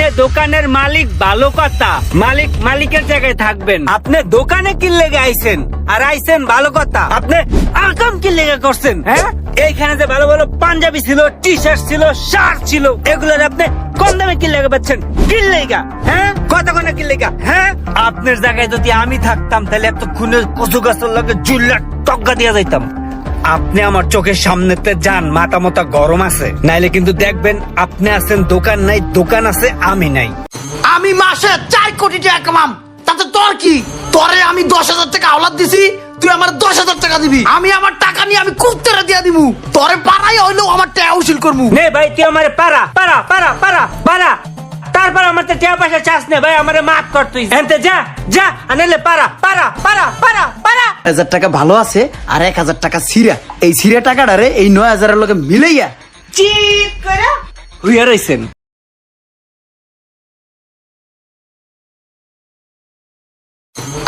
আপনি দোকানের মালিক ভালো কথা। মালিক মালিকের জায়গায় থাকবেন। আপনি দোকানে কি লেগে আইছেন আর আইছেন ভালো কথা। আপনি আকাম কি লেগে করছেন। হ্যাঁ? এইখানে যে ভালো ভালো পাঞ্জাবি ছিল টি শার্ট ছিল শার্ট ছিল এগুলোর আপনি কম দামে কি লেগে পাচ্ছেন। কি লেগা। হ্যাঁ? কত কোনা কি লেগা? হ্যাঁ? আপনার জায়গায় যদি আমি থাকতাম তাহলে এত খুনে কচু গাছের লগে জুল্লা টক্কা দিয়া যাইতাম। আপনি আমার চোখের সামনেতে যান মাথা মাথা গরম আছে। নাইলে কিন্তু দেখবেন আপনি আছেন দোকান নাই দোকান আছে আমি নাই। আমি মাসে চার কোটি টাকা কামাম। তাতে তোর কি? তোরে আমি দশ হাজার টাকা আওলাদ দিছি তুই আমার দশ হাজার টাকা দিবি। আমি আমার টাকা নিয়ে আমি কুত্তেরা দিয়া দিবু। তোরে পাড়াই হইলেও আমার টাকা উসিল করব। নে ভাই তুই আমার পারা পারা পারা পারা পারা তারপর আমার তো টিয়া পয়সা চাস নে ভাই আমারে মাফ কর তুই। এনতে যা যা আনেলে পারা পারা পারা পারা পারা। হাজার টাকা ভালো আছে আর এক হাজার টাকা সিরা। এই সিরা টাকাটা রে এই নয় হাজারের লোকে মিলাইয়া। চিৎ করে। হুইয়া রইছেন।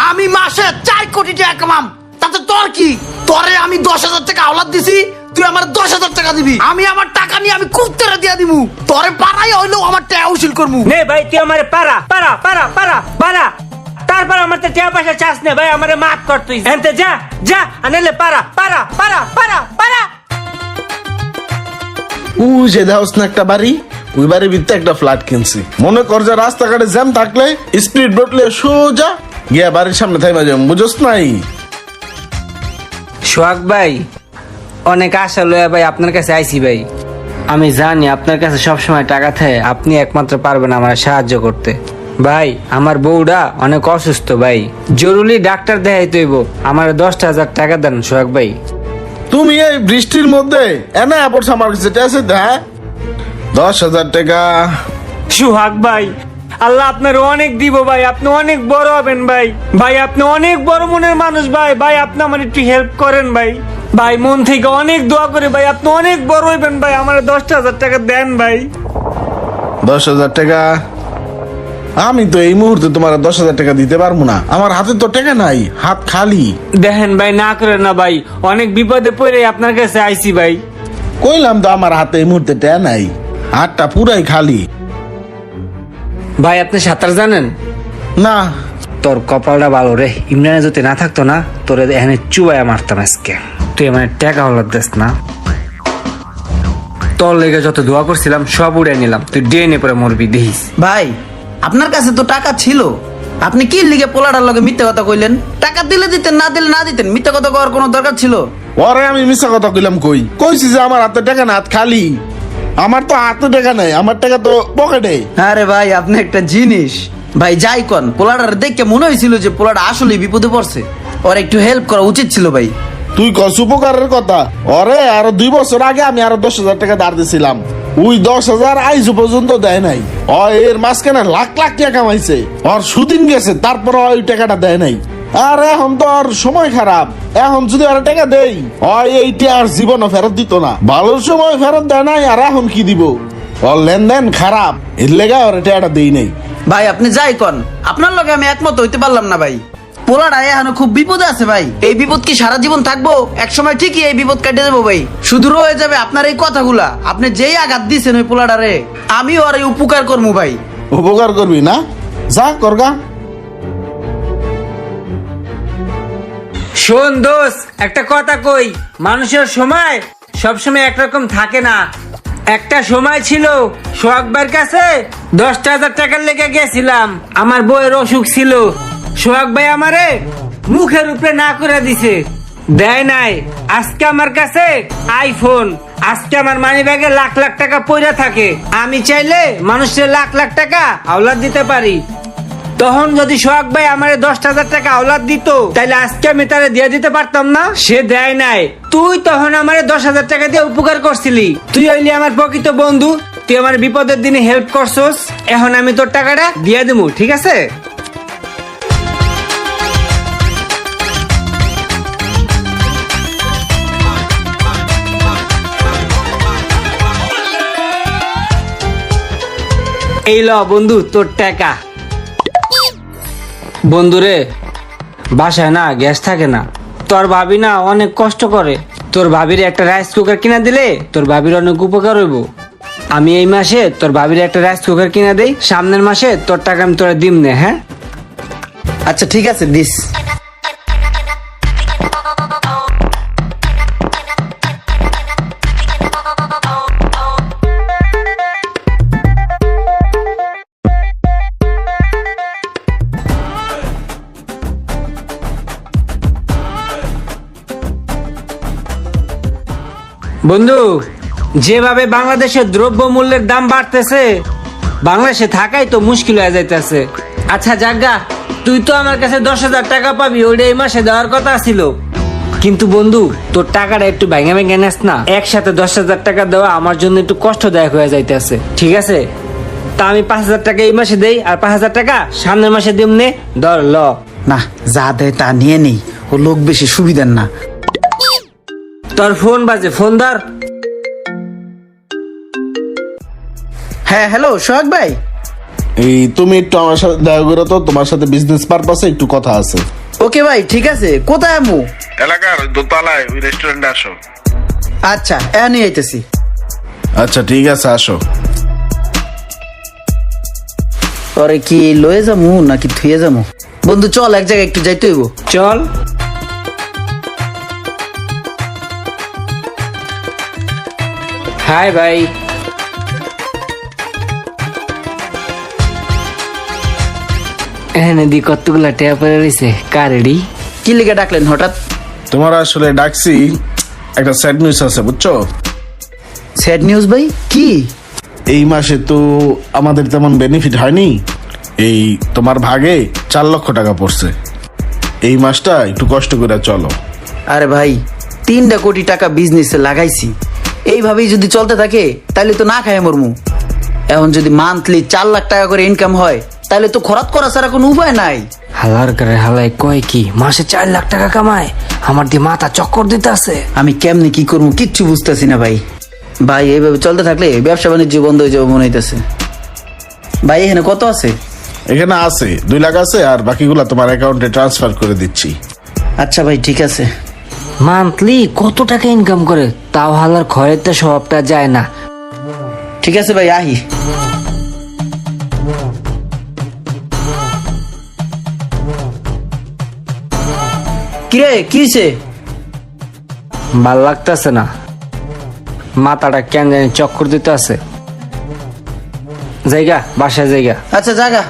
আমি মাসে চার কোটি টাকা কামাম তাতে তোর কি? তোরে আমি দশ হাজার টাকা আওলাদ দিছি তুই আমার দশ হাজার টাকা দিবি। আমি আমার টাকা নিয়ে আমি কুত্তেরা দিয়া দিবু তোরে পাড়াই হইলেও আমার টাকা উসিল করব নে ভাই তুই আমারে পারা পারা পারা পারা পারা তারপর আমার তো টিয়া পয়সা চাস নে ভাই আমারে মাফ কর তুই। এনতে যা যা আনেলে পারা পারা পারা পারা পারা উ যে দেওস না একটা বাড়ি ওই বাড়ির ভিতরে একটা ফ্ল্যাট কিনছি। মনে কর যে রাস্তাঘাটে জ্যাম থাকলে স্পিড বটলে সোজা গিয়া বাড়ির সামনে থাইমা যাম বুঝস নাই? সোহাগ ভাই অনেক আশা লয়া ভাই আপনার কাছে আইছি ভাই। আমি জানি আপনার কাছে সবসময় টাকা থাকে আপনি একমাত্র পারবেন আমার সাহায্য করতে। ভাই আমার বউটা অনেক অসুস্থ ভাই। জরুরি ডাক্তার দেখাই তৈব আমার দশটা হাজার টাকা দেন সোহাগ ভাই। তুমি এই বৃষ্টির মধ্যে এনে পড়ছ আমার কাছে টেসে হ্যাঁ? দশ হাজার টাকা। সোহাগ ভাই আল্লাহ আপনার অনেক দিব ভাই আপনি অনেক বড় হবেন ভাই। ভাই আপনি অনেক বড় মনের মানুষ ভাই। ভাই আপনি আমার একটু হেল্প করেন ভাই। ভাই মন থেকে অনেক দোয়া করে ভাই। আপনি অনেক বড় হইবেন ভাই। আমার দশটা হাজার টাকা দেন ভাই। দশ হাজার টাকা? আমি তো এই মুহূর্তে তোমার দশ হাজার টাকা দিতে পারব না। আমার হাতে তো টাকা নাই হাত খালি। দেখেন ভাই না করেন না ভাই। অনেক বিপদে পড়ে আপনার কাছে আইছি ভাই। কইলাম তো আমার হাতে এই মুহূর্তে টাকা নাই হাতটা পুরাই খালি। ভাই আপনি সাঁতার জানেন? না। তোর কপালটা ভালো রে। ইমরানে যদি না থাকতো না তোর এখানে চুবাইয়া মারতাম আজকে। তুই আমার টাকা হলার দেস না। তোর লেগে যত দোয়া করছিলাম সব উড়ে নিলাম। তুই ডেনে পরে মরবি দেখিস। ভাই আপনার কাছে তো টাকা ছিল। আপনি কি লিগে পোলাটার লগে মিথ্যা কথা কইলেন? টাকা দিলে দিতেন না দিলে না দিতেন মিথ্যা কথা কওয়ার কোনো দরকার ছিল? ওরে আমি মিশা কথা কইলাম কই? কইছি যে আমার হাতে টাকা না হাত খালি। আমার তো হাতে টাকা নাই আমার টাকা তো পকেটে। আরে ভাই আপনি একটা জিনিস। ভাই যাই কন পোলাটার দেখে মনে হয়েছিল যে পোলাটা আসলে বিপদে পড়ছে। ওর একটু হেল্প করা উচিত ছিল ভাই। তুই কস উপকারের কথা। অরে, আর দুই বছর আগে আমি আরও দশ হাজার টাকা ধার দিছিলাম। ওই দশ হাজার আইজ পর্যন্ত দেয় নাই। অ এর মাঝখানে লাখ লাখ টাকা কামাইছে। ওর সুদিন গেছে, তারপর ওই টাকাটা দেয় নাই। আর এখন তো আর সময় খারাপ। এখন যদি আর টাকা দেই ওই এইটা আর জীবনও ফেরত দিত না। ভালো সময় ফেরত দেয় নাই, আর এখন কি দিব? ওর লেনদেন খারাপ। এর লেগা ওর টাকাটা দেই নাই। ভাই, আপনি যাই কন। আপনার লগে আমি একমত হইতে পারলাম না, ভাই। পোলাটা এখন খুব বিপদে আছে ভাই। এই বিপদ কি সারা জীবন থাকব? এক সময় ঠিকই এই বিপদ কাটিয়ে দেবো ভাই। শুধু রয়ে যাবে আপনার এই কথাগুলা। আপনি যেই আঘাত দিছেন ওই পোলাটারে আমি ওর এই উপকার করব ভাই। উপকার করবি না? যা করগা শোন দোষ একটা কথা কই মানুষের সময় সবসময় একরকম থাকে না। একটা সময় ছিল সোহাগবার কাছে দশটা হাজার টাকার লেগে গেছিলাম আমার বউয়ের অসুখ ছিল। সোহাগ ভাই আমারে মুখের উপরে না করে দিছে। দেয় নাই। আজকে আমার কাছে আইফোন আজকে আমার মানি ব্যাগে লাখ লাখ টাকা পড়ে থাকে। আমি চাইলে মানুষের লাখ লাখ টাকা আওলাদ দিতে পারি। তখন যদি সোহাগ ভাই আমার দশ হাজার টাকা আওলাদ দিত তাহলে আজকে আমি তারে দিয়ে দিতে পারতাম না। সে দেয় নাই। তুই তখন আমার দশ হাজার টাকা দিয়ে উপকার করছিলি। তুই হইলি আমার প্রকৃত বন্ধু। তুই আমার বিপদের দিনে হেল্প করছস। এখন আমি তোর টাকাটা দিয়ে দেবো ঠিক আছে? এই ল বন্ধু, তোর টাকা। বন্ধুরে, বাসায় না, গ্যাস থাকে না। তোর ভাবি না অনেক কষ্ট করে। তোর ভাবির একটা রাইস কুকার কিনা দিলে তোর ভাবির অনেক উপকার হইব। আমি এই মাসে তোর ভাবির একটা রাইস কুকার কিনে দেই। সামনের মাসে তোর টাকা আমি তোরা দিম নে হ্যাঁ? আচ্ছা ঠিক আছে, দিস। বন্ধু, যেভাবে বাংলাদেশের দ্রব্য মূল্যের দাম বাড়তেছে, বাংলাদেশে থাকাই তো মুশকিল হয়ে যাইতেছে। আচ্ছা জাগা তুই তো আমার কাছে দশ হাজার টাকা পাবি, ওইটা এই মাসে দেওয়ার কথা ছিল। কিন্তু বন্ধু, তোর টাকাটা একটু ভেঙে ভেঙে নেস না। একসাথে দশ হাজার টাকা দেওয়া আমার জন্য একটু কষ্টদায়ক হয়ে যাইতেছে। ঠিক আছে? তা আমি পাঁচ হাজার টাকা এই মাসে দেই, আর পাঁচ হাজার টাকা সামনের মাসে দিম নে ধর, ল। না, যা দেয় তা নিয়ে নেই। ও লোক বেশি সুবিধার না। তোর ফোন বাজে ফোন ধর। হ্যাঁ হ্যালো সোহাগ ভাই। এই তুমি একটু আমার সাথে দেখা করে তো তোমার সাথে বিজনেস পারপাসে একটু কথা আছে। ওকে ভাই ঠিক আছে। কোথায় আমু এলাকার দোতলায় ওই রেস্টুরেন্টে আসো। আচ্ছা এ নিয়ে আইতেছি। আচ্ছা ঠিক আছে আসো। পরে কি লয়ে যামু নাকি থুয়ে যামু? বন্ধু চল এক জায়গায় একটু যাইতে হইব। চল। হাই ভাই এখানে দি কতগুলা টেয়া পরে রয়েছে? কার রেডি কি লিখে ডাকলেন হঠাৎ? তোমার আসলে ডাকছি একটা স্যাড নিউজ আছে বুঝছ? স্যাড নিউজ ভাই? কি? এই মাসে তো আমাদের তেমন বেনিফিট হয়নি। এই তোমার ভাগে চার লক্ষ টাকা পড়ছে। এই মাসটা একটু কষ্ট করে চলো। আরে ভাই তিনটা কোটি টাকা বিজনেসে লাগাইছি। এইভাবেই যদি চলতে থাকে তাহলে তো না খায় মরমু। এখন যদি মান্থলি চার লাখ টাকা করে ইনকাম হয় তাহলে তো খরচ করা ছাড়া কোনো উপায় নাই। হালার করে হালাই কয় কি মাসে চার লাখ টাকা কামায় আমার দিয়ে মাথা চক্কর দিতে আছে। আমি কেমনে কি করব কিচ্ছু বুঝতেছি না ভাই। ভাই এইভাবে চলতে থাকলে ব্যবসা বাণিজ্য বন্ধ হয়ে যাবে মনে হইতেছে। ভাই এখানে কত আছে? এখানে আছে দুই লাখ আছে আর বাকিগুলা তোমার অ্যাকাউন্টে ট্রান্সফার করে দিচ্ছি। আচ্ছা ভাই ঠিক আছে। মান্থলি কত টাকা ইনকাম করে? তাও হালার খয়েতে সবটা যায় না। ঠিক আছে ভাই আহি। কিরে কি হইছে? ভালো লাগতেছে না। মাথাটা কেন জানি চক্কর দিতে আছে। জায়গা বাসায় জায়গা। আচ্ছা জাগা।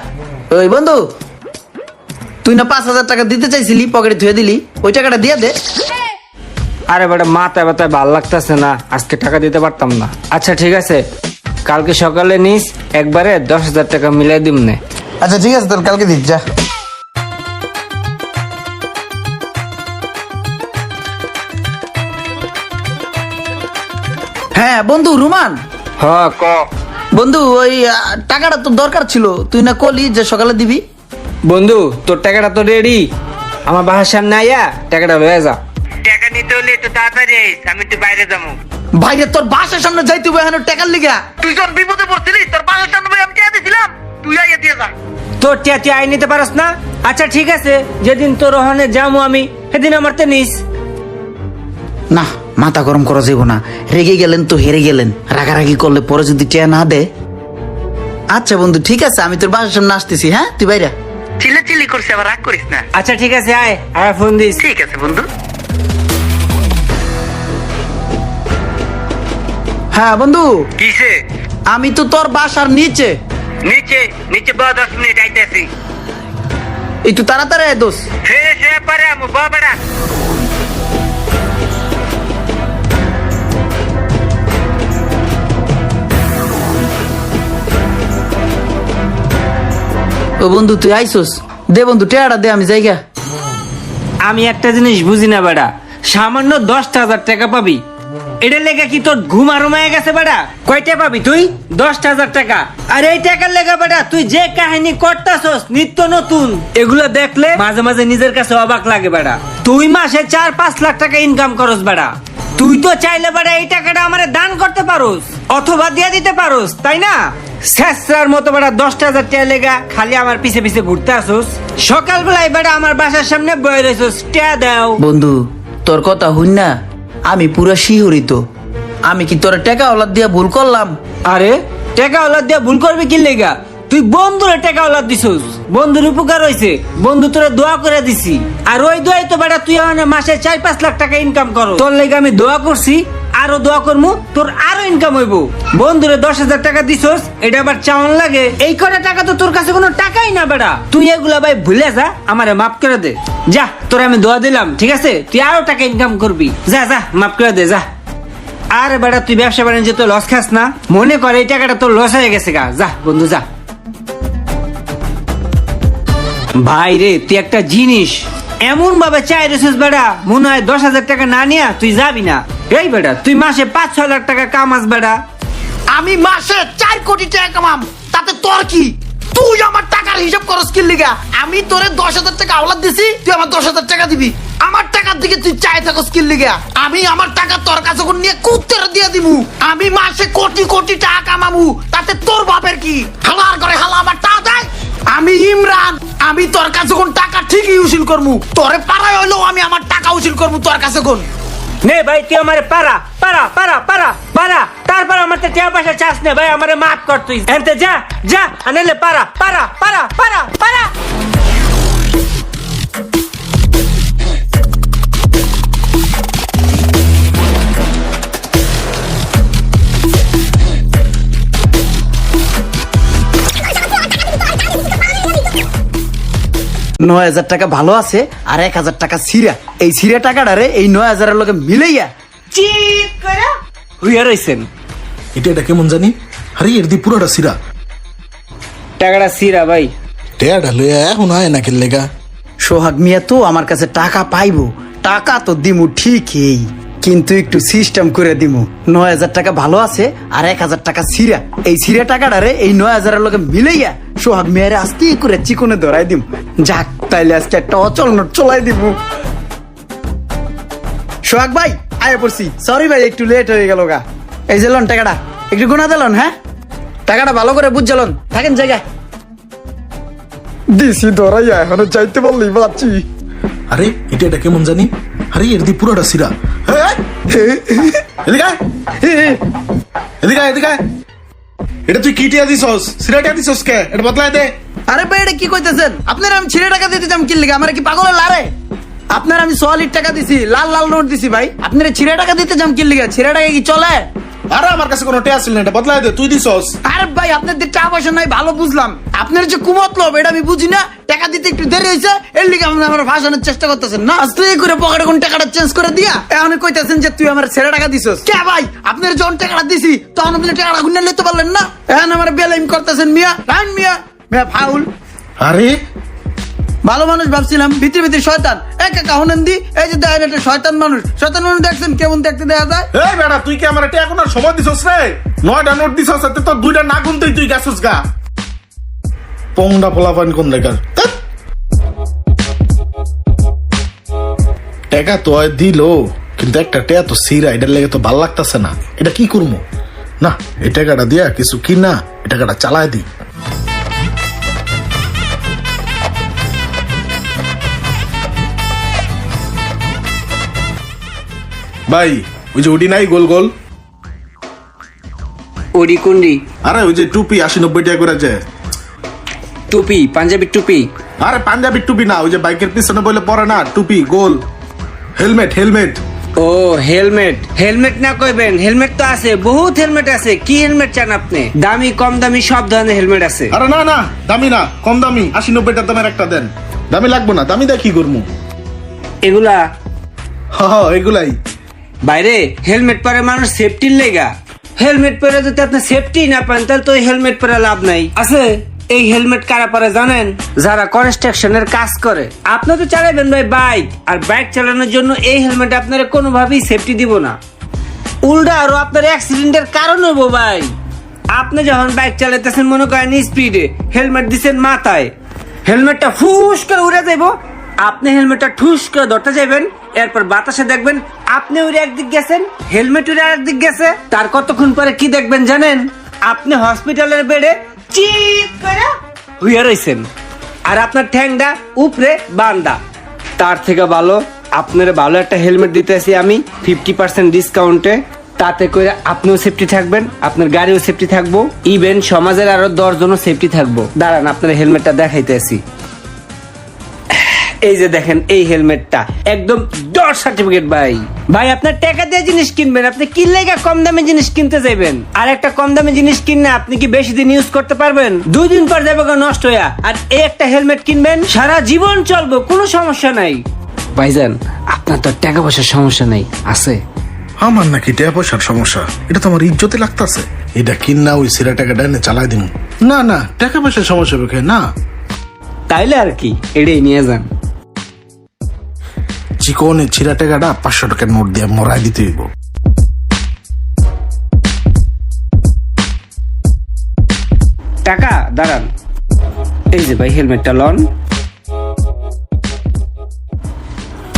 ওই বন্ধু তুই না পাঁচ হাজার টাকা দিতে চাইছিলি পকেটে ধুয়ে দিলি ওই টাকাটা দিয়ে দে। আরে বেটা মাথায় ব্যথায় ভালো লাগতেছে না আজকে টাকা দিতে পারতাম না। আচ্ছা ঠিক আছে কালকে সকালে নিস একবারে দশ হাজার টাকা মিলাই দিম নে। আচ্ছা ঠিক আছে তাহলে কালকে দিস যা। হ্যাঁ বন্ধু রুমান। হ ক। বন্ধু ওই আহ, টাকাটা তো দরকার ছিল তুই না কলি যে সকালে দিবি? বন্ধু তোর টাকাটা তো রেডি আমার বাসার সামনে আইয়া টাকাটা লয়ে যা। তাড়াতাড়ি আইস আমি একটু বাইরে যাব। তোর বাসার সামনে যাইতে হবে এখানে টাকার লিগা। তুই যখন বিপদে পড়ছিলি তোর বাসার সামনে আমি চেয়ে দিছিলাম তুই আইয়া দিয়ে যা। তোর টিয়া টিয়া আই নিতে পারস না? আচ্ছা ঠিক আছে যেদিন তোর ওখানে যাব আমি সেদিন আমার তে নিস। না মাথা গরম করা যাব না। রেগে গেলেন তো হেরে গেলেন। রাগারাগি করলে পরে যদি টেয়া না দে। আচ্ছা বন্ধু ঠিক আছে আমি তোর বাসার সামনে আসতেছি হ্যাঁ? তুই বাইরে চিল্লা চিল্লি করছি আবার রাগ করিস না। আচ্ছা ঠিক আছে আয় আয় ফোন দিস। ঠিক আছে বন্ধু। হ্যাঁ বন্ধু। কিসে? আমি তো তোর বাসার নিচে। নিচে নিচে বা দশ মিনিট আইতেছি। একটু তাড়াতাড়ি আয় দোষ সে সে পারে আমু ও বন্ধু তুই আইসোস? দে বন্ধু টেয়াটা দে আমি জায়গা আমি একটা জিনিস বুঝি না বেড়া। সামান্য দশটা হাজার টাকা পাবি। এটা লেগে কি তোর ঘুম আরমায় গেছে বেড়া কয়টা পাবি তুই? দশটা হাজার টাকা। আর এই টাকার লেগে বেড়া তুই যে কাহিনী করতাছস, নিত্য নতুন, এগুলো দেখলে মাঝে মাঝে নিজের কাছে অবাক লাগে বেড়া তুই মাসে চার, পাঁচ লাখ টাকা ইনকাম করস বেড়া তুই তো চাইলে বেড়া এই টাকাটা আমারে দান করতে পারোস, অথবা দিয়ে দিতে পারোস, তাই না? শেষরার মতো বেড়া দশটা হাজার টাকা লেগা খালি আমার পিছে পিছে ঘুরতে আসোস। সকালবেলায় বেড়া আমার বাসার সামনে বয়ে রয়েছোস টিয়া দাও। বন্ধু, তোর কথা হইন না? আমি পুরা শিহরিত আমি কি তোরা টেকা ওলাদ দিয়া ভুল করলাম? আরে টেকা ওলাদ দিয়া ভুল করবি কি লেগা? তুই বন্ধুরে টেকা ওলাদ দিছস। বন্ধুর উপকার হয়েছে বন্ধু তোরে দোয়া করে দিছি। আর ওই দোয়াই তো বেটা তুই মাসে চার পাঁচ লাখ টাকা ইনকাম করো তোর লেগে আমি দোয়া করছি আরও দোয়া করমু, তোর আরও ইনকাম হইব। বন্ধুরে দশ হাজার টাকা দিছস, এটা আবার চাওয়ান লাগে। এই কটা টাকা তো তোর কাছে কোনো টাকাই না বেটা তুই এগুলা ভাই ভুলে যা, আমারে মাফ করে দে। যা, তোর আমি দোয়া দিলাম, ঠিক আছে? তুই আরও টাকা ইনকাম করবি। যা যা, মাফ করে দে, যা। আরে বেটা তুই ব্যবসা বাণিজ্য তো লস খাস না। মনে করে এই টাকাটা তোর লস হয়ে গেছে গা। যা, বন্ধু, যা। ভাই রে, তুই একটা জিনিস। এমন ভাবে চাই রেছিস বেটা মনে হয় দশ হাজার টাকা না নিয়া তুই যাবি না। এই বেটা, তুই মাসে পাঁচ ছ লাখ টাকা কামাস বেটা। আমি মাসে চার কোটি টাকা কামাম, তাতে তোর কি? তুই আমার টাকার হিসাব করস কি লিগা? আমি তোরে দশ হাজার টাকা আওলাদ দিছি, তুই আমার দশ হাজার টাকা দিবি। আমার টাকার দিকে তুই চাই থাকস কি লিগা? আমি আমার টাকা তোর কাছে নিয়ে কুত্তের দিয়ে দিবু আমি মাসে কোটি কোটি টাকা কামামু, তাতে তোর বাপের কি? হালার করে হালা আমার টাকা দেয়? আমি ইমরান, আমি তোর কাছে কোন টাকা ঠিকই উসিল করমু। তোরে পাড়ায় হইলেও আমি আমার টাকা উসিল করমু তোর কাছে কোন নে ভাই, তুই আমার পারা পারা পারা পারা পারা। তারপর আমার তো টাকা পয়সা চাস নে ভাই, আমার মাফ কর তুই। এনতে যা যা, আনেলে পারা পারা পারা পারা পারা। নয় হাজার টাকা ভালো আছে আর এক হাজার টাকা সিরা। এই সিরা টাকাটারে এই নয় হাজারের লোকে মিলাইয়া চিৎ করে হুইয়া রইছেন। এটা এটা কেমন জানি? আরে এর দি পুরোটা সিরা। টাকাটা সিরা ভাই। টেয়াটা লইয়া এখন আয় না খেললেগা সোহাগ মিয়া তো আমার কাছে টাকা পাইবো। টাকা তো দিমু ঠিকই কিন্তু একটু সিস্টেম করে দিমু। নয় হাজার টাকা ভালো আছে আর এক হাজার টাকা সিরা। এই সিরা টাকাটারে এই নয় হাজারের লোকে মিলাইয়া সোহাগ মিয়ারে আস্তে করে চিকনে ধরাই দিম। যাক তাইলে আজকে একটা অচল নোট চলাই দিব। সোহাগ ভাই আয় পড়ছি। সরি ভাই একটু লেট হয়ে গেল গা। এই যে লন টাকাটা একটু গুণা দিলন হ্যাঁ? টাকাটা ভালো করে বুঝছিলন থাকেন জায়গায়। দিছি ধরাইয়া এখনও চাইতে পারলি পাচ্ছি আরে এটা এটা কেমন জানি? আরে এর দি পুরোটা সিরা এদিকে আয়। এদিকে আয়, এদিকে আয়। এটা তুই কি টিয়া দিছস? সিরাটা দিছস কে? এটা বদলাই দে। আরে ভাই, এটা কি কইতেছেন? আপনার আমি ছিঁড়ে টাকা দিতে চাম কি লাগে আমার কি পাগল লারে? আপনার আমি 100 টাকা দিছি, লাল লাল নোট দিছি ভাই। আপনার ছিঁড়ে টাকা দিতে চাম কি লাগে ছিঁড়ে টাকা কি চলে? আরে আমার কাছে কোনো টিয়া ছিল না এটা বদলাই দে তুই দিছস। আরে ভাই আপনার দিয়ে টাকা পয়সা নাই ভালো বুঝলাম। আপনার যে কুমতলব এটা আমি বুঝি না। টাকা দিতে একটু দেরি হয়েছে এর লিগে আপনি আমার ভাষণের চেষ্টা করতেছেন না? আস্তে করে পকেটে কোন টাকাটা চেঞ্জ করে দিয়া? এখন কইতেছেন যে তুই আমার ছেড়ে টাকা দিছস। কে ভাই? আপনার যখন টাকাটা দিছি তখন আপনি টাকাটা গুনে নিতে পারলেন না? এখন আমার বেলাইম করতেছেন মিয়া। রান মিয়া। মিয়া ফাউল। আরে ভালো মানুষ ভাবছিলাম ভিতরে ভিতরে শয়তান। এক একা হনেন দি, এই যে দেখেন একটা শয়তান মানুষ। শয়তান মানুষ দেখছেন, কেমন দেখতে দেখা যায়? এই বেটা তুই কি আমার টিয়া কোনো সময় দিছস রে? নয়টা নোট দিছস, এতে তো দুইটা না গুনতেই তুই গেছস গা। পংডা পোলাপান কোন লেগার টাকা তো দিল, কিন্তু একটা টেয়া তো সিরা, এটার লেগে তো ভালো লাগতাছে না। এটা কি করব না, এই টাকাটা দিয়া কিছু কি না এই টাকাটা চালায় দিই ভাই ওই যে উডি নাই? গোল গোল। ওডি কুন্ডি। আরে ওই যে টুপি আশি নব্বই টাকা করে যে টুপি পাঞ্জাবি টুপি। আরে পাঞ্জাবি টুপি না ওই যে বাইকের পিছনে বলে পরে না টুপি গোল। Helmet helmet. ও হেলমেট। হেলমেট না কইবেন হেলমেট তো আছে বহুত হেলমেট আছে। কি হেলমেট চান আপনি? দামি কম দামি সব ধরনের হেলমেট আছে। আরে না না দামি না কম দামি আশি নব্বই টাকা দামের একটা দেন। দামি লাগবো না দামি দেখ কি করব এগুলা? হ হ, এগুলাই। বাইরে, হেলমেট পরে মানুষ সেফটির লেগা। হেলমেট পরে যদি আপনি সেফটি না পান, তাহলে তো হেলমেট পরে লাভ নাই। আছে, এই হেলমেট কারা পরে জানেন? যারা কনস্ট্রাকশনের কাজ করে। আপনি তো চালাবেন ভাই বাইক আর বাইক চালানোর জন্য এই হেলমেট আপনারা কোনোভাবেই সেফটি দিব না। উল্টা আরও আপনার অ্যাক্সিডেন্টের কারণ হব ভাই। আপনি যখন বাইক চালাইতেছেন, মনে করেন স্পিডে হেলমেট দিচ্ছেন মাথায়। হেলমেটটা ফুস করে উড়ে যাইব আপনি হেলমেটটা ঠুস করে ধরতে যাবেন এরপর বাতাসে দেখবেন আপনি উড়ে একদিক গেছেন, হেলমেট উড়ে আরেকদিক গেছে। তার কতক্ষণ পরে কি দেখবেন জানেন? আপনি হসপিটালের বেডে চিৎ করে হইয়া রইছেন। আর আপনার ঠ্যাংটা উপরে বান্দা। তার থেকে ভালো, আপনার ভালো একটা হেলমেট দিতেছি আমি ফিফটি পার্সেন্ট ডিসকাউন্টে তাতে করে আপনিও সেফটি থাকবেন, আপনার গাড়িও সেফটি থাকব। ইভেন সমাজের আরও দশ জনও সেফটি থাকব। দাঁড়ান, আপনার হেলমেটটা দেখাইতেছি এই যে দেখেন এই হেলমেটটা। একদম ডট সার্টিফিকেট ভাই। ভাই আপনার টাকা দিয়ে জিনিস কিনবেন আপনি কিনলে কম দামে জিনিস কিনতে যাবেন আর একটা কম দামে জিনিস কিনলে আপনি কি বেশি দিন ইউজ করতে পারবেন? দুই দিন পর যাবে নষ্ট হয়ে আর এই একটা হেলমেট কিনবেন সারা জীবন চলবে কোনো সমস্যা নাই। ভাইজান আপনার তো টাকা পয়সার সমস্যা নাই আছে? আমার নাকি টাকা পয়সার সমস্যা। এটা তো আমার ইজ্জতে লাগতাছে। এটা কিনা ওই সিরা টাকাটা এনে চালাই দিন না না টাকা পয়সার সমস্যা না। তাইলে আর কি এটাই নিয়ে যান। চিকনের ছিঁড়া টাকাটা পাঁচশো টাকার নোট দিয়ে মরাই দিতে হইব। টাকা দাঁড়ান। এই যে ভাই হেলমেটটা লন।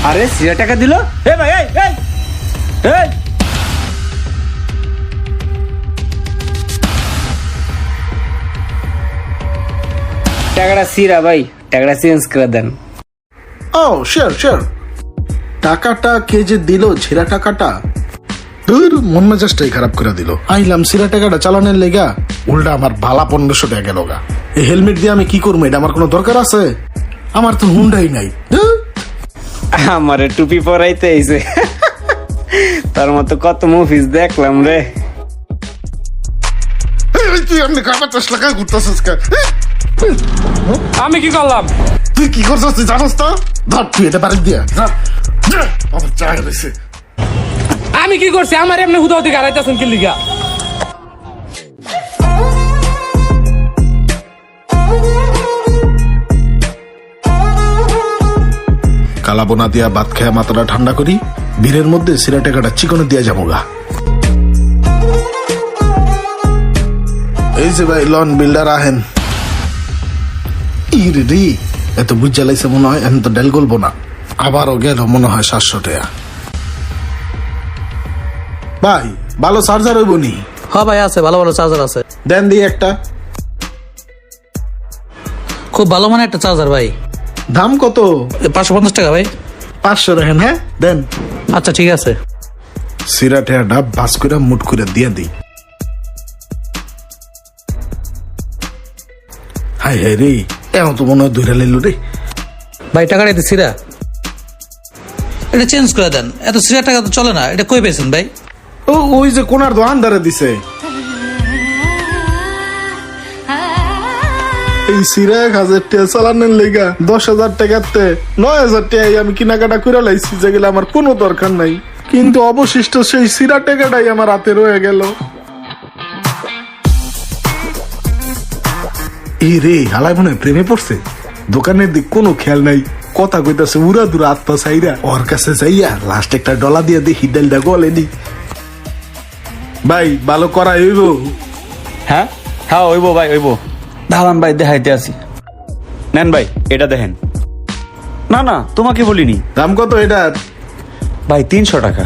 আরে সিরা টাকা দিল? এ ভাই এই এই এই। টাকাটা সিরা ভাই টাকাটা চেঞ্জ করে দেন। ও শিওর শিওর টাকাটা কে যে দিল ছিঁড়া টাকাটা? দূর মন মেজাজটাই খারাপ করে দিল। আইলাম সিরা টাকাটা চালানোর লেগা উল্টা আমার ভালা পনেরোশো টাকা গেল গা। এই হেলমেট দিয়ে আমি কি করব এটা আমার কোনো দরকার আছে? আমার তো হুন্ডাই নাই। আমারে টুপি পরাইতে তার মতো কত মুভিজ দেখলাম রে। তুই এমনি কাপড় চাষ লাগাই ঘুরতেছিস কে? আমি কি করলাম? তুই কি করছিস তুই জানোস তো? ধর তুই এটা বাড়ি দিয়া আমার চায় রয়েছে আমি কি করছি? আমার এমনি হুদা হুদি গাড়াইতেছেন কি লিগা? কালা বোনা দিয়া ভাত খেয়া মাথাটা ঠান্ডা করি বীরের মধ্যে সিরা টাকাটা চিকনে দিয়া যাব গা। এই যে ভাই লন বিল্ডার আহেন। ইরে রে এত বুঝ জ্বালাইছে মনে হয় এখন তো ডেল গলবো না। আবারও গেল মনে হয় সাতশো টাকা। ভাই ভালো চার্জার হইব নি? হ্যাঁ ভাই আছে ভালো ভালো চার্জার আছে। দেন দিয়ে একটা। খুব ভালো মানে একটা চার্জার ভাই। দাম কত? পাঁচশো পঞ্চাশ টাকা ভাই। পাঁচশো রাখেন হ্যাঁ? দেন। আচ্ছা ঠিক আছে। সিরা টেয়াটা বাস করে মুট করে দিয়ে দিই। হাই হাই রে এমন তো মনে হয় ধরে লাইল রে। ভাই টাকাটা সিরা। এটা চেঞ্জ করে দেন। এত সিরা টাকা তো চলে না। এটা কই পেয়েছেন ভাই? ও, ওই যে কোনার দোকান ধরে দিছে। এই সিরা এক হাজার টাকা চালানোর লেগা দশ হাজার টাকাতে নয় হাজার টাকায় আমি কেনাকাটা করে লাইছি যেগুলো আমার কোনো দরকার নাই। কিন্তু অবশিষ্ট সেই সিরা টাকাটাই আমার হাতে রয়ে গেল। এই রে হালাই মনে প্রেমে পড়ছে। দোকানের দিক কোনো খেয়াল নাই। কথা কইতাছে উড়া দুরা আত্মা চাইরা ওর কাছে যাইয়া লাস্ট একটা ডলা দিয়ে দেখি ডেলটা গলেনি ভাই ভালো করা হইব? হ্যাঁ? হ্যাঁ ওইবো ভাই ওইবো দাঁড়ান ভাই দেখাইতে আসি। নেন ভাই এটা দেখেন। না না তোমাকে বলিনি। দাম কত এটা? ভাই তিনশো টাকা।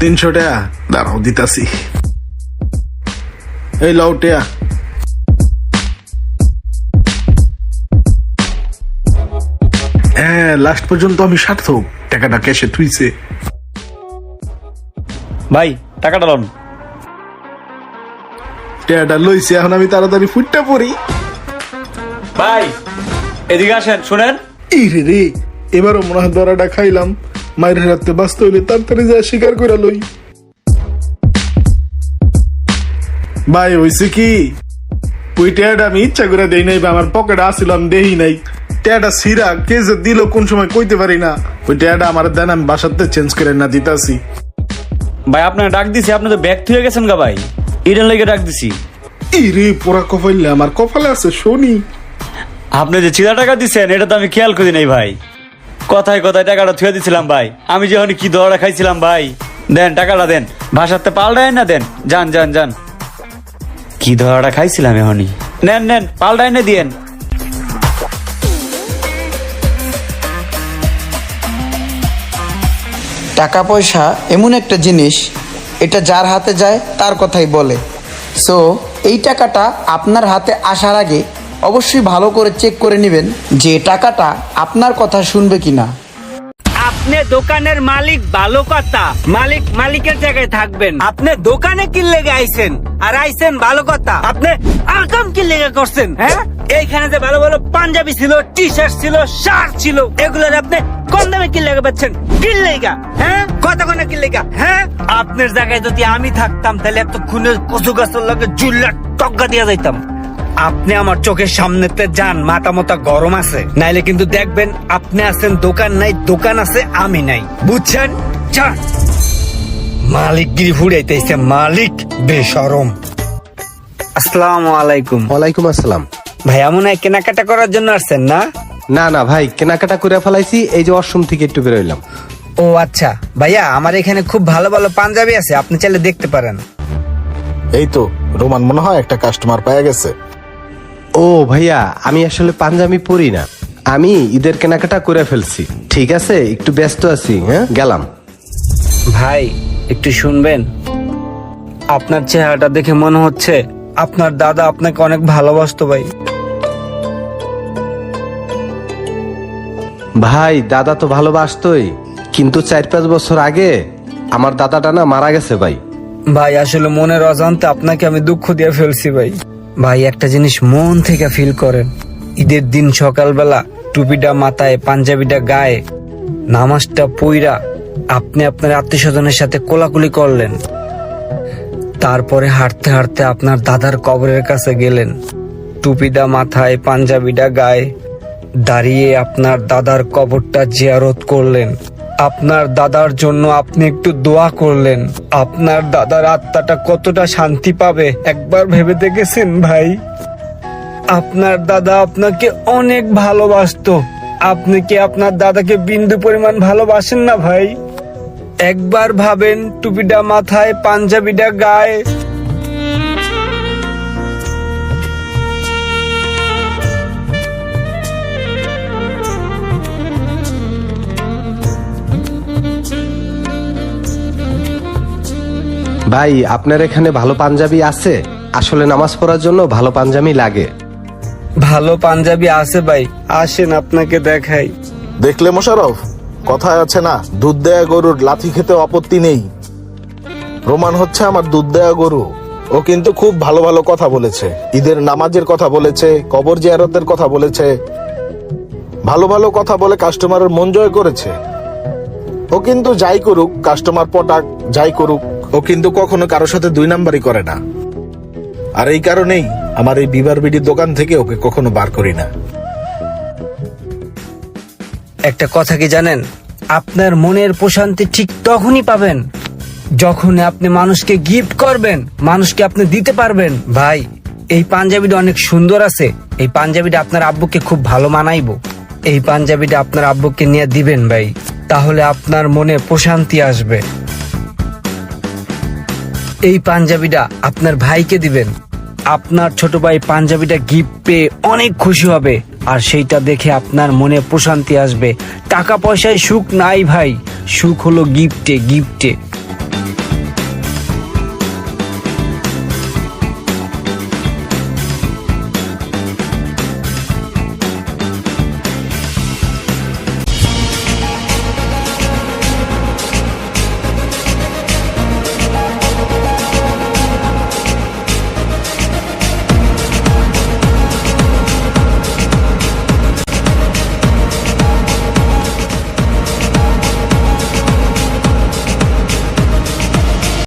তিনশো টাকা? দাঁড়াও দিতাছি। এই লও টেয়া। হ্যাঁ লাস্ট পর্যন্ত আমি সার্থক। টাকাটা ক্যাশে থুইছে। ভাই টাকাটা লন। টেয়াটা লইছে এখন আমি তাড়াতাড়ি ফুটটা পড়ি। ভাই এদিকে আসেন শুনেন। এই রে এবারও মনে হয় দরাটা খাইলাম। মায়ের হাতে বাঁচতে হইলে তাড়াতাড়ি যা স্বীকার করে লই। ভাই হইছে কি? ওই টেয়াটা আমি ইচ্ছা করে দেই নাই বা আমার পকেটে আসছিল আমি দেই নাই। টেয়াটা সিরা কে যে দিল কোন সময় কইতে পারি না। ওই টেয়াটা আমার দেন আমি বাসাতে চেঞ্জ করে না দিতাছি। ভাই আপনার ডাক দিছি আপনি তো ব্যাগ থুয়ে গেছেন গা ভাই। এটার লেগে ডাক দিছি। এই রে পোড়া কপাইলে আমার কপালে আছে শনি। আপনি যে চিরা টাকা দিচ্ছেন এটা তো আমি খেয়াল করি নাই ভাই। কথায় কথায় টাকাটা থুয়ে দিছিলাম ভাই। আমি যখন কি দৌড়া খাইছিলাম ভাই। দেন টাকাটা দেন। ভাষাতে পাল্টায় না দেন। যান যান যান। কি ধরাটা খাইছিলাম এখনই। নেন নেন পাল্টায় না দিয়েন। টাকা পয়সা এমন একটা জিনিস, এটা যার হাতে যায় তার কথাই বলে। সো এই টাকাটা আপনার হাতে আসার আগে অবশ্যই ভালো করে চেক করে নেবেন যে টাকাটা আপনার কথা শুনবে কিনা। আপনি দোকানের মালিক, ভালো কথা। মালিক, মালিকের জায়গায় থাকবেন। আপনি দোকানে কি লেগে আইছেন আর আইছেন ভালো কথা। আপনি আকাম কি লেগে করছেন হ্যাঁ? এইখানে যে ভালো ভালো পাঞ্জাবি ছিল টি শার্ট ছিল শার্ট ছিল, এগুলোর আপনি কম দামে কি লেগে পাচ্ছেন? কি লেগা হ্যাঁ? কত কোনা কি লেগা হ্যাঁ? আপনার জায়গায় যদি আমি থাকতাম, তাহলে এত খুনে কচু গাছের লগে জুল্লা টক্কা দিয়ে যাইতাম। আপনি আমার চোখের সামনেতে যান, মাথা মতা গরম আছে। নাইলে কিন্তু দেখবেন আপনি আছেন, দোকান নাই, দোকান আছে, আমি নাই। বুঝছেন? যান মালিকগিরি ফুড়াইতেছে মালিক বেসরম আসসালামু আলাইকুম। ওয়ালাইকুম আসসালাম। ভাইয়া মনে হয় কেনাকাটা করার জন্য আসছেন না? না না ভাই কেনাকাটা করে ফেলাইছি এই যে অসম থেকে একটু বেরোইলাম। ও আচ্ছা। ভাইয়া আমার এখানে খুব ভালো ভালো পাঞ্জাবি আছে আপনি চাইলে দেখতে পারেন। এই তো রোমান মনে হয় একটা কাস্টমার পাওয়া গেছে। ও ভাইয়া আমি আসলে পাঞ্জাবি পরি না। আমি ঈদের কেনাকাটা করে ফেলছি। ঠিক আছে একটু ব্যস্ত আছি হ্যাঁ? গেলাম। ভাই একটু শুনবেন? আপনার চেহারাটা দেখে মনে হচ্ছে আপনার দাদা আপনাকে অনেক ভালোবাসতো ভাই। ভাই, দাদা তো ভালোবাসতই, কিন্তু চার পাঁচ বছর আগে আমার দাদাটা না মারা গেছে ভাই। ভাই, আসলে মনের অজান্তে আপনাকে আমি দুঃখ দিয়ে ফেলছি ভাই। ভাই, একটা জিনিস মন থেকে ফিল করেন। ঈদের দিন সকালবেলা টুপিটা মাথায়, পাঞ্জাবিটা গায়ে, নামাজটা পইরা আপনি আপনার আত্মীয় স্বজনের সাথে কোলাকুলি করলেন। তারপরে হাঁটতে হাঁটতে আপনার দাদার কবরের কাছে গেলেন। টুপিটা মাথায়, পাঞ্জাবিটা গায়ে দাঁড়িয়ে আপনার দাদার কবরটা জিয়ারত করলেন। আপনার দাদার জন্য আপনি একটু দোয়া করলেন। আপনার দাদার আত্মাটা কতটা শান্তি পাবে, একবার ভেবে দেখেছেন ভাই? আপনার দাদা আপনাকে অনেক ভালোবাসতো। আপনি কি আপনার দাদাকে বিন্দু পরিমাণ ভালোবাসেন না ভাই? একবার ভাবেন টুপিটা মাথায়, পাঞ্জাবিটা গায়ে। ভাই আপনার এখানে ভালো পাঞ্জাবি আছে? আসলে নামাজ পড়ার জন্য ভালো পাঞ্জাবি লাগে। ভালো পাঞ্জাবি আছে ভাই আসেন আপনাকে দেখাই। দেখলে মোশারফ কথায় আছে না দুধ দেয়া গরুর লাথি খেতে আপত্তি নেই। রোমান হচ্ছে আমার দুধ দেয়া গরু। ও কিন্তু খুব ভালো ভালো কথা বলেছে। ঈদের নামাজের কথা বলেছে কবর জিয়ারতের কথা বলেছে। ভালো ভালো কথা বলে কাস্টমারের মন জয় করেছে। ও কিন্তু যাই করুক কাস্টমার পটাক যাই করুক ও কিন্তু কখনো কারোর সাথে দুই নাম্বারই করে না। আর এই কারণেই আমার এই বিবার বিডির দোকান থেকে ওকে কখনো বার করি না। একটা কথা কি জানেন? আপনার মনের প্রশান্তি ঠিক তখনই পাবেন যখন আপনি মানুষকে গিফট করবেন, মানুষকে আপনি দিতে পারবেন। ভাই, এই পাঞ্জাবিটা অনেক সুন্দর আছে। এই পাঞ্জাবিটা আপনার আব্বুকে খুব ভালো মানাইবো। এই পাঞ্জাবিটা আপনার আব্বুকে নিয়ে দিবেন ভাই, তাহলে আপনার মনে প্রশান্তি আসবে। এই পাঞ্জাবিটা আপনার ভাইকে দিবেন। আপনার ছোট ভাই পাঞ্জাবিটা গিফট পেয়ে অনেক খুশি হবে। আর সেইটা দেখে আপনার মনে প্রশান্তি আসবে। টাকা পয়সায় সুখ নাই ভাই। সুখ হলো গিফটে গিফটে